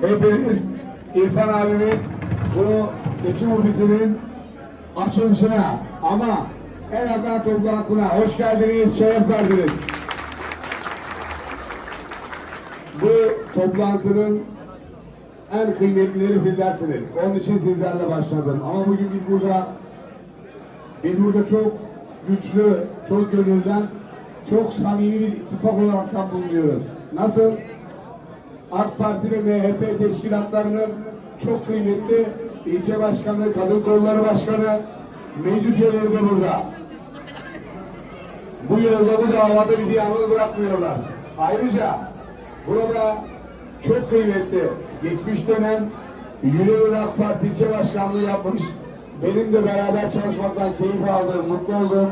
hepiniz İrfan abimin bu seçim ofisinin açılışına ama en azından toplantısına hoş geldiniz, şeref verdiniz. Bu toplantının en kıymetlileri sizlersiniz. Onun için sizlerle başladım. Ama bugün biz burada biz burada çok güçlü, çok gönülden, çok samimi bir ittifak olaraktan bulunuyoruz. Nasıl? AK Parti ve MHP teşkilatlarının çok kıymetli ilçe başkanı, kadın kolları başkanı, meclis üyeleri de burada. Bu yolda bu davada bir yalnız bırakmıyorlar. Ayrıca burada çok kıymetli geçmiş dönem Yüreğin AK Parti ilçe başkanlığı yapmış. Benim de beraber çalışmaktan keyif aldığım, mutlu olduğum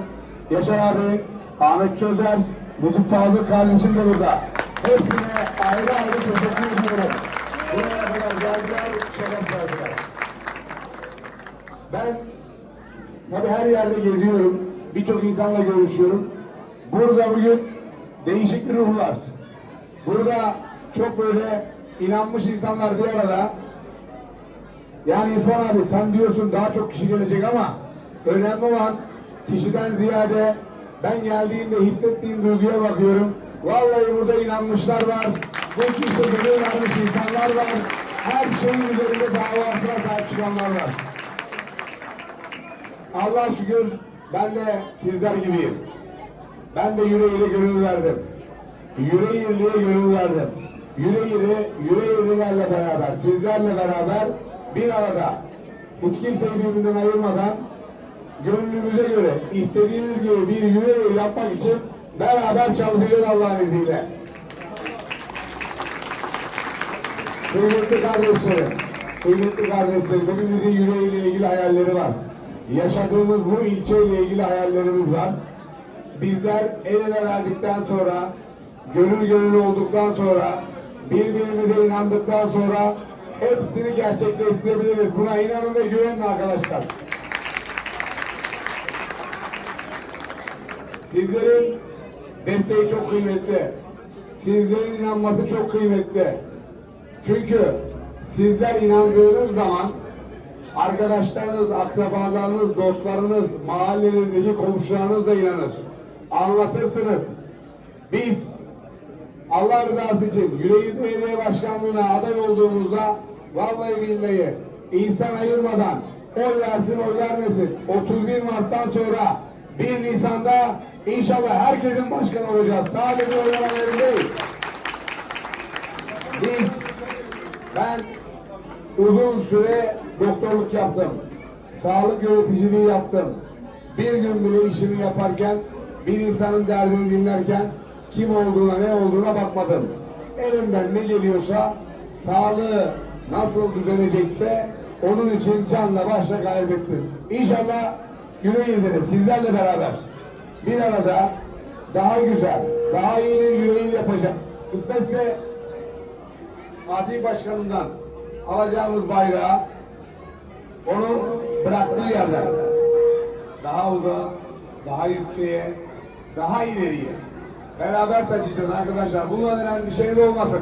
Yaşar abi, Ahmet Çözer, Necip Fazıl kardeşim de burada. Hepsine ayrı ayrı teşekkür ediyorum. Buraya kadar geldiler, şeref verdiler. Ben tabii her yerde geziyorum. Birçok insanla görüşüyorum. Burada bugün değişik bir ruh var. Burada çok böyle inanmış insanlar bir arada. Yani İrfan abi sen diyorsun daha çok kişi gelecek ama önemli olan kişiden ziyade ben geldiğimde hissettiğim duyguya bakıyorum. Vallahi burada inanmışlar var. Bu kişi gönül vermiş insanlar var. Her şeyin üzerinde davasına sahip çıkanlar var. Allah şükür ben de sizler gibiyim. Ben de yüreğiyle gönül verdim. Yüreğirliğe gönül verdim. Yüreğiri, yüreğirlilerle beraber, sizlerle beraber bir arada hiç kimseyi birbirinden ayırmadan gönlümüze göre istediğimiz gibi bir yüreğir yapmak için beraber çalışacağız Allah'ın izniyle. Kıymetli kardeşlerim, kıymetli kardeşlerim, hepimizin yüreğiyle ilgili hayalleri var. Yaşadığımız bu ilçeyle ilgili hayallerimiz var. Bizler el ele verdikten sonra, gönül gönül olduktan sonra, birbirimize inandıktan sonra hepsini gerçekleştirebiliriz. Buna inanın ve güvenin arkadaşlar. Sizlerin desteği çok kıymetli. Sizlerin inanması çok kıymetli. Çünkü sizler inandığınız zaman arkadaşlarınız, akrabalarınız, dostlarınız, mahallenizdeki komşularınız da inanır. Anlatırsınız. Biz Allah rızası için Yüreğir Belediye Başkanlığı'na aday olduğumuzda vallahi billahi insan ayırmadan oy versin oy vermesin 31 Mart'tan sonra 1 Nisan'da inşallah herkesin başkanı olacağız. Sadece oy verenlerin değil. Biz ben uzun süre doktorluk yaptım. Sağlık yöneticiliği yaptım. Bir gün bile işimi yaparken bir insanın derdini dinlerken kim olduğuna ne olduğuna bakmadım. Elimden ne geliyorsa sağlığı nasıl düzelecekse onun için canla başla gayret ettim. İnşallah yüreğiyle sizlerle beraber bir arada daha güzel, daha iyi bir yüreği yapacağız. Kısmetse Fatih Başkanı'ndan alacağımız bayrağı onun bıraktığı yerden daha uzağa, daha yükseğe, daha ileriye beraber taşıyacağız arkadaşlar. Bundan endişeli olmasın.